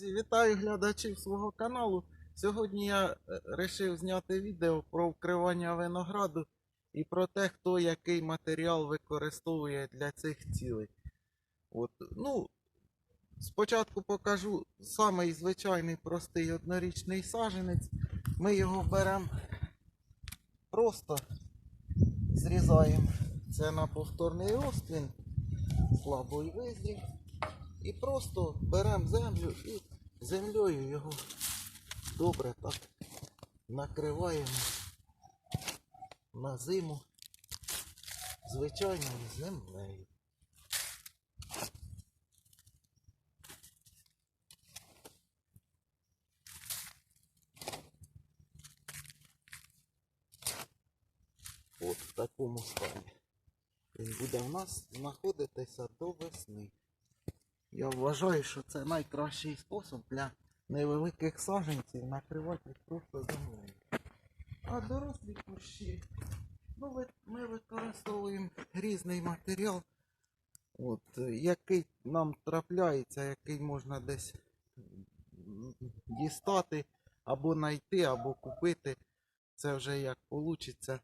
Друзі, вітаю глядачів свого каналу. Сьогодні я вирішив зняти відео про вкривання винограду і про те, хто який матеріал використовує для цих цілей. От, ну, спочатку покажу самий звичайний простий однорічний саженець. Ми його беремо просто зрізаємо. Це на повторний розклін, слабий визрів. І просто беремо землю і землею його добре так накриваємо на зиму звичайною землею. От в такому стані. Він буде в нас знаходитися до весни. Я вважаю, що це найкращий спосіб для невеликих саженців накривати їх просто землею. А дорослі кущі, ну, ми використовуємо різний матеріал, от, який нам трапляється, який можна десь дістати, або знайти, або купити. Це вже як вийде.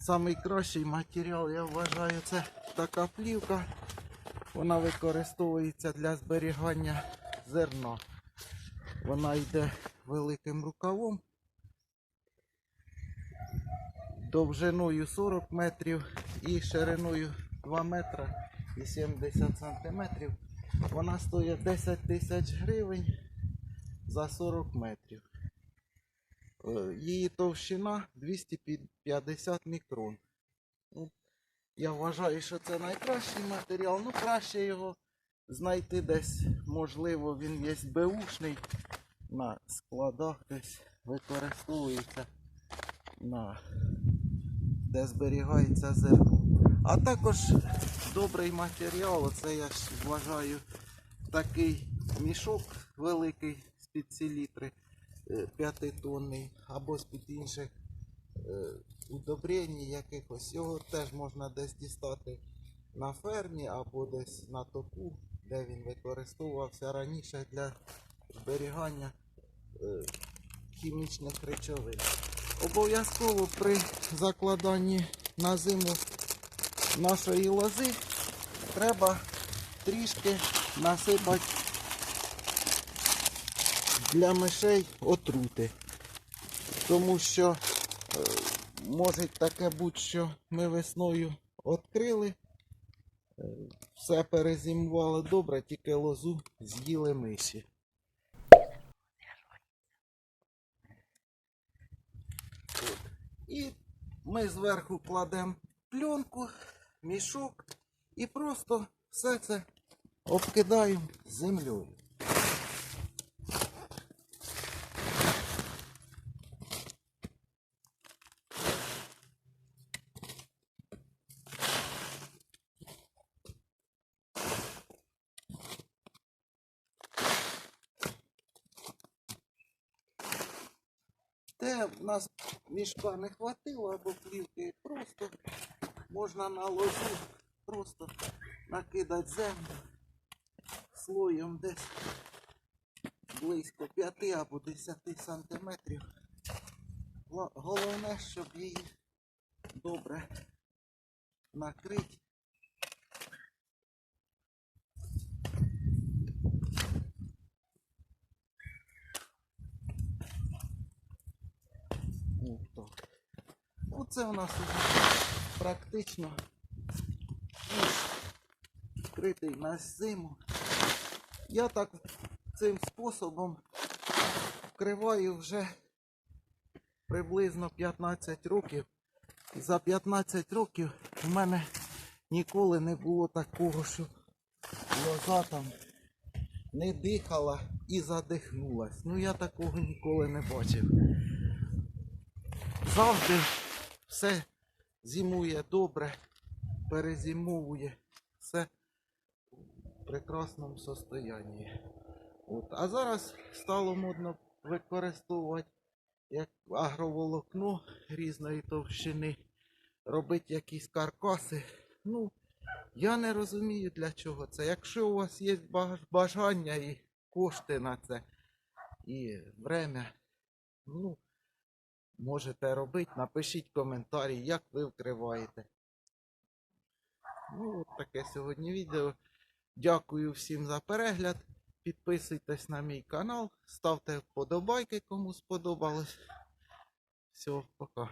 Самий кращий матеріал, я вважаю, це така плівка. Вона використовується для зберігання зерна. Вона йде великим рукавом, довжиною 40 метрів і шириною 2 метра і 70 сантиметрів. Вона стоїть 10 тисяч гривень за 40 метрів. Е, Її товщина 250 мікрон. Я вважаю, що це найкращий матеріал. Ну, краще його знайти десь, можливо, він є беушний на складах десь використовується на де зберігається зерно. А також добрий матеріал, оце я ж вважаю такий мішок великий з-під селітри, 5-тонний, або з-під інших е, удобрень якихось. Його теж можна десь дістати на фермі або десь на току, де він використовувався раніше для зберігання е, хімічних речовин. Обов'язково при закладанні на зиму нашої лози треба трішки насипати для мишей отрути. Тому що е, може таке бути, що ми весною відкрили, е, все перезимувало добре, тільки лозу з'їли миші. І ми зверху кладемо пленку, мішок і просто все це обкидаємо землею. Те в нас мішка не хватило або плівки, просто можна на лозу просто накидати землю слоєм десь близько 5 або 10 сантиметрів. Головне, щоб її добре накрити. От. Оце у нас уже практично вкритий на зиму. Я так цим способом вкриваю вже приблизно 15 років. За 15 років у мене ніколи не було такого, що лоза там не дихала і задихнулась. Ну я такого ніколи не бачив завжди все зимує добре, перезимовує, все в прекрасному состоянні. От. А зараз стало модно використовувати як агроволокно різної товщини, робити якісь каркаси. Ну, я не розумію для чого це. Якщо у вас є бажання і кошти на це і время. Ну, можете робити, напишіть коментарі, як ви вкриваєте. Ну, от таке сьогодні відео. Дякую всім за перегляд. Підписуйтесь на мій канал, ставте вподобайки, кому сподобалось. Всього пока.